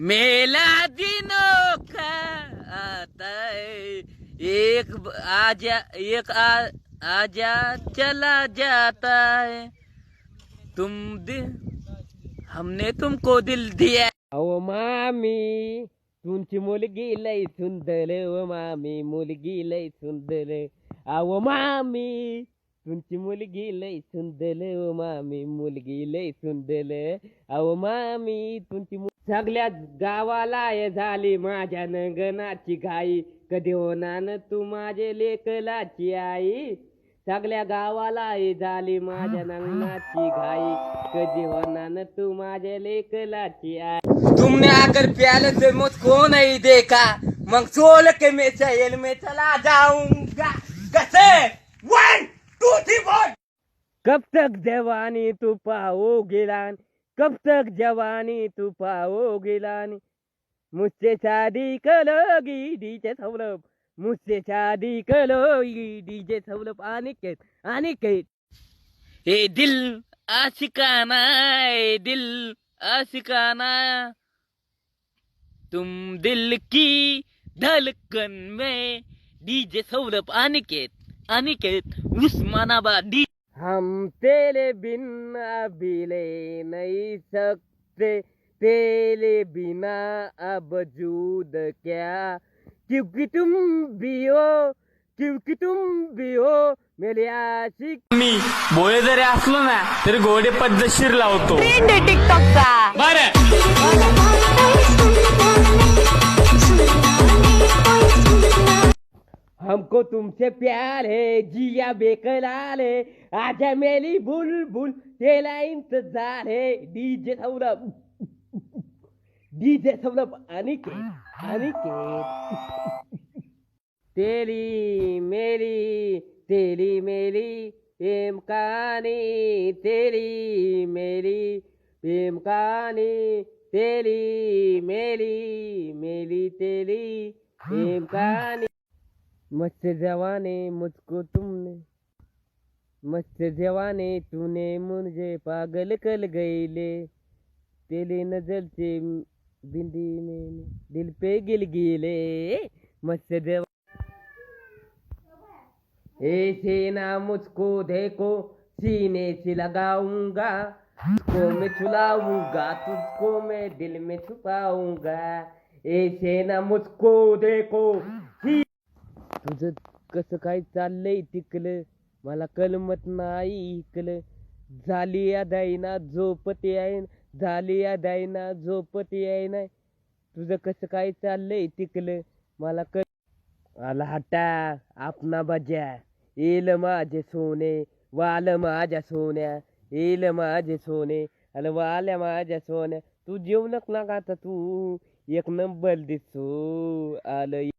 मेला दिनों का आता है। एक आजा एक आ, आजा चला जाता है। तुम दिल हमने तुमको दिल दिया। अहो मामी तुमची मुलगी लय सुंदर व मामी मुलगी लई सुंदर। अहो मामी तुमची मुलगी लय सुंदर व मामी मुलगी लय सुंदर। अहो मामी तुमची सगळ्या गावाला हे झाली माझ्या नंगनाची घाई. कधी होणार न तू माझे लेकलाची आई? सगळ्या गावाला हे झाली माझ्या नंगनाची घाई. कधी होणार न तू माझ्या लेकलाची आई? तुमने आकर प्याले से मुझको नहीं देखा. मग सोल के मैं चहल में चला जाऊंगा. कैसे? वन टू थ्री फोर कब तक जवानी तू पाओगे लान कब तक जवानी तू पाओगे लान? मुझसे शादी करोगी डीजे सौरभ। मुझसे शादी करोगी डीजे सौरभ। अनिकेत अनिकेत। ए दिल आशिकाना, ए दिल आशिकाना। तुम दिल की धड़कन में डीजे सौरभ। अनिकेत अनिकेत उस्मानाबाद डी हम तेरे बिन अभी ले नहीं सकते। तेरे बिना अब जूद क्या? क्योंकि तुम भी हो क्योंकि तुम भी हो मेरे आशिक। मी भोळे जरी असलो ना तरी घोडे पद्धतशीर लावतो. बरं. हमको तुमसे प्यार है, जिया बेकरार है। आजा मेरी बुलबुल, तेरा इंतज़ार है। DJ Saurabh DJ Saurabh, Aniket Aniket. तेरी मेरी तेरी मेरी प्रेम कहानी, तेरी मेरी प्रेम कहानी, तेरी मेरी मेरी तेरी प्रेम कहानी। मस्त जवाने मुझको तुमने। मस्त जवाने तूने मुझे पागल कर गईले तेरे नज़र से बिंदी में दिल पे गिल गिले मस्त जवा ऐसे ना मुझको देखो, सीने से लगाऊँगा। तुझको मैं छुलाऊँगा, तुझको मैं दिल में छुपाऊँगा। ऐसे ना मुझको देखो तुझं कसं काय चाललंय तिकलं मला कलमत नाही इकलं झाली या दाईना झोपती आहे. झाली या दाईना झोपती आहे ना. तुझं कसं काय चाललंय तिकलं मला कल आला हटा आपना बजा येल माझे सोने वाल माझ्या सोन्या. येल माझे सोने अल वाल्या माझ्या सोन्या. तू जेवणक ना का आता तू? एक नंबर दिसू आलं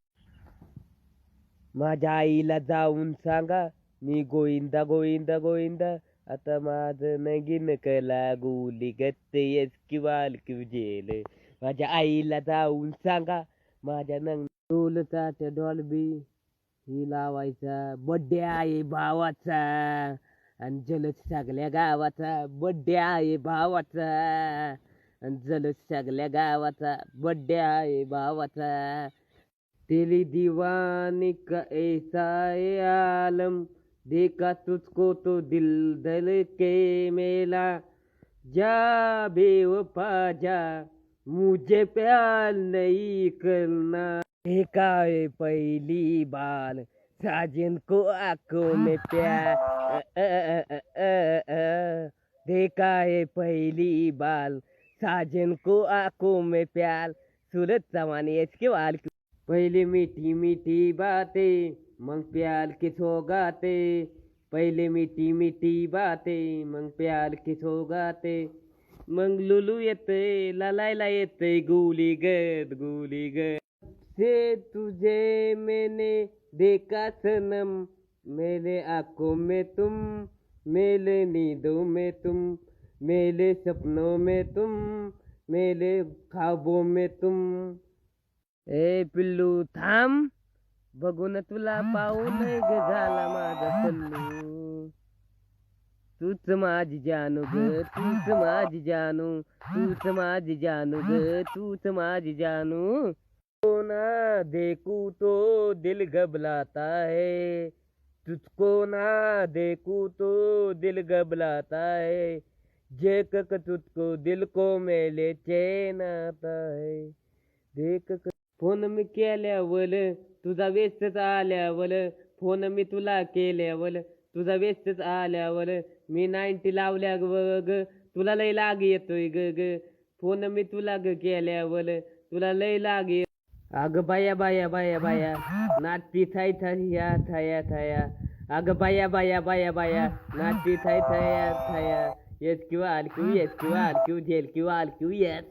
माझ्या आईला जाऊन सांगा मी गोविंदा गोविंदा गोविंदा आता माझं नगीन कला गुली गत्त येस किवाल जेल माझ्या आईला जाऊन सांगा माझ्या नंग डोलचा त्या डॉल्बी ही लावायचा बड्डे आहे भावाचा आणि जलद सगळ्या गावाचा बड्डे आहे भावाचा आणि जलद सगळ्या गावाचा बड्डे आहे भावाचा तेरी दीवानी का ऐसा आलम, देखा तुझको तो दिल दल के मेला। जा बेवफा जा, मुझे प्यार नहीं करना। देखा है पहली बार साजन को आँखों में प्यार। देखा है पहली बार साजन को आँखों में प्यार। सूरज चौहान इसके वाल पहले मीठी मीठी बातें, मग प्यार की सौगाते पहले मीठी मीठी बातें, मग प्यार की सौगाते मग लुलू येते लालायला येते, गुली गद, गुली से तुझे मैंने देखा सनम मेरे आँखों में तुम मेरे नींदों में तुम मेरे सपनों में तुम मेरे ख्वाबों में तुम। ए पिल्लू थांब बघून तुला पाहून ग झाला माझा पल्लू। तूच माझी जानू ग तूच माझी जानू तूच माझी जानू ग तूच माझी जानू। तो ना देखू तो दिल घबराता है। तुझको ना देखू तो दिल घबराता है। देख कर तुझको दिल को मेले चैन आता है। देख फोन मी केल्यावल तुझा वेस्टच आल्यावल फोन मी तुला केल्यावल तुझा वेस्टच आल्यावल मी नाईन्टी लावल्या ग तुला लय लाग येतोय ग ग. फोन मी तुला ग केल्यावल तुला लय लाग ये अग बाया बाया बाया बाया नाटपी थाय थाया थाया थाया. अगं बाया बाया बाया बाया नाटपी थाय थाया थाया. येस किंवा आल किंवा येस किंवा आल किंवा झेल किंवा आल किंवा येस